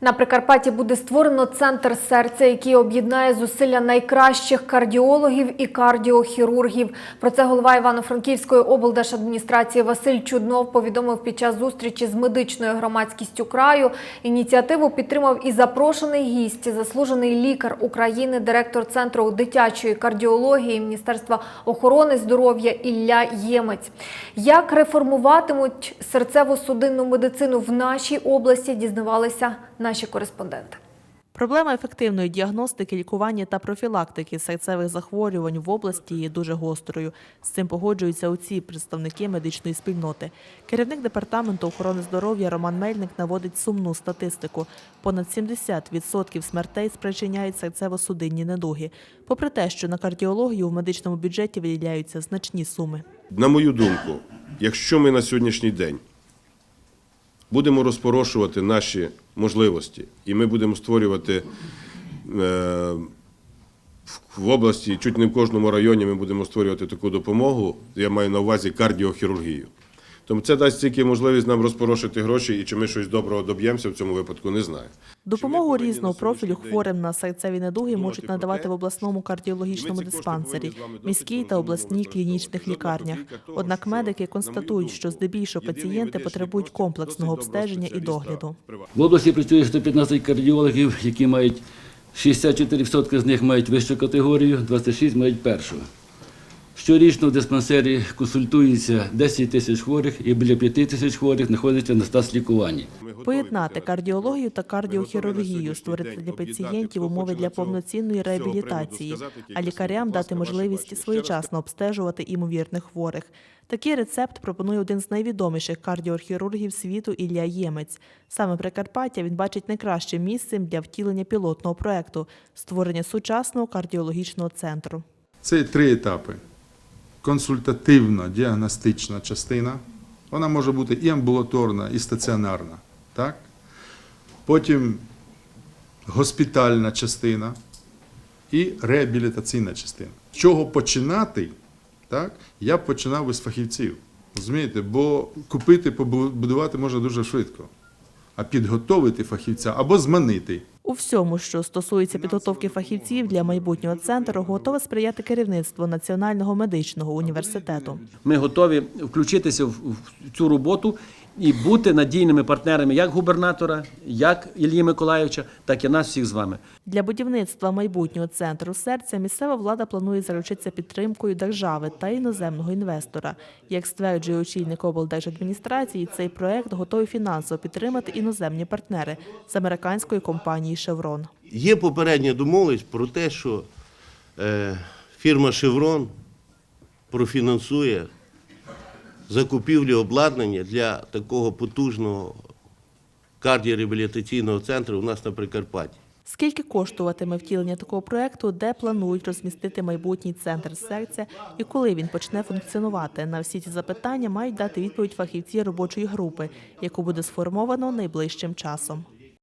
На Прикарпатті буде створено центр серця, який об'єднає зусилля найкращих кардіологів і кардіохірургів. Про це голова Івано-Франківської облдержадміністрації Василь Чуднов повідомив під час зустрічі з медичною громадськістю краю. Ініціативу підтримав і запрошений гість, заслужений лікар України, директор центру дитячої кардіології Міністерства охорони здоров'я Ілля Ємець. Як реформуватимуть серцево-судинну медицину в нашій області, дізнавалися наші кореспонденти. Проблема ефективної діагностики, лікування та профілактики серцевих захворювань в області є дуже гострою. З цим погоджуються усі представники медичної спільноти. Керівник департаменту охорони здоров'я Роман Мельник наводить сумну статистику. Понад 70% смертей спричиняють серцево-судинні недуги. Попри те, що на кардіологію в медичному бюджеті виділяються значні суми. На мою думку, якщо ми на сьогоднішній день будемо розпорошувати наші можливості, і ми будемо створювати е, в- в області, чуть не в кожному районі ми будемо створювати таку допомогу, я маю на увазі кардіохірургію. Тому це дасть тільки можливість нам розпорошити гроші, і чи ми щось доброго доб'ємося в цьому випадку, не знаю. Допомогу різного профілю хворим на серцеві недуги можуть надавати в обласному кардіологічному диспансері, міській та обласній клінічних лікарнях. Однак медики констатують, що здебільшого пацієнти потребують комплексного обстеження і догляду. В області працює 115 кардіологів, які мають 64% з них мають вищу категорію, 26 мають першу. Щорічно в диспансері консультується 10 тисяч хворих і біля 5 тисяч хворих знаходяться на стас лікуванні. Поєднати кардіологію та кардіохірургію, створити для пацієнтів умови для повноцінної реабілітації, а лікарям дати можливість своєчасно обстежувати імовірних хворих. Такий рецепт пропонує один з найвідоміших кардіохірургів світу Ілля Ємець. Саме Прикарпаття він бачить найкращим місцем для втілення пілотного проекту створення сучасного кардіологічного центру. Це три етапи. Консультативна діагностична частина. Вона може бути і амбулаторна, і стаціонарна. Так? Потім госпітальна частина і реабілітаційна частина. З чого починати? Так? Я починав із фахівців. Розумієте? Бо купити, побудувати можна дуже швидко. А підготовити фахівця або зманити. У всьому, що стосується підготовки фахівців для майбутнього центру, готове сприяти керівництво Національного медичного університету. Ми готові включитися в цю роботу і бути надійними партнерами як губернатора, як Іллі Миколаївича, так і нас всіх з вами. Для будівництва майбутнього центру серця місцева влада планує заручитися підтримкою держави та іноземного інвестора. Як стверджує очільник облдержадміністрації, цей проект готові фінансово підтримати іноземні партнери з американської компанії Шеврон. Є попередня домовленість про те, що е, фірма Шеврон профінансує закупівлю обладнання для такого потужного кардіореабілітаційного центру у нас на Прикарпатті. Скільки коштуватиме втілення такого проекту, де планують розмістити майбутній центр серця і коли він почне функціонувати? На всі ці запитання мають дати відповідь фахівці робочої групи, яку буде сформовано найближчим часом.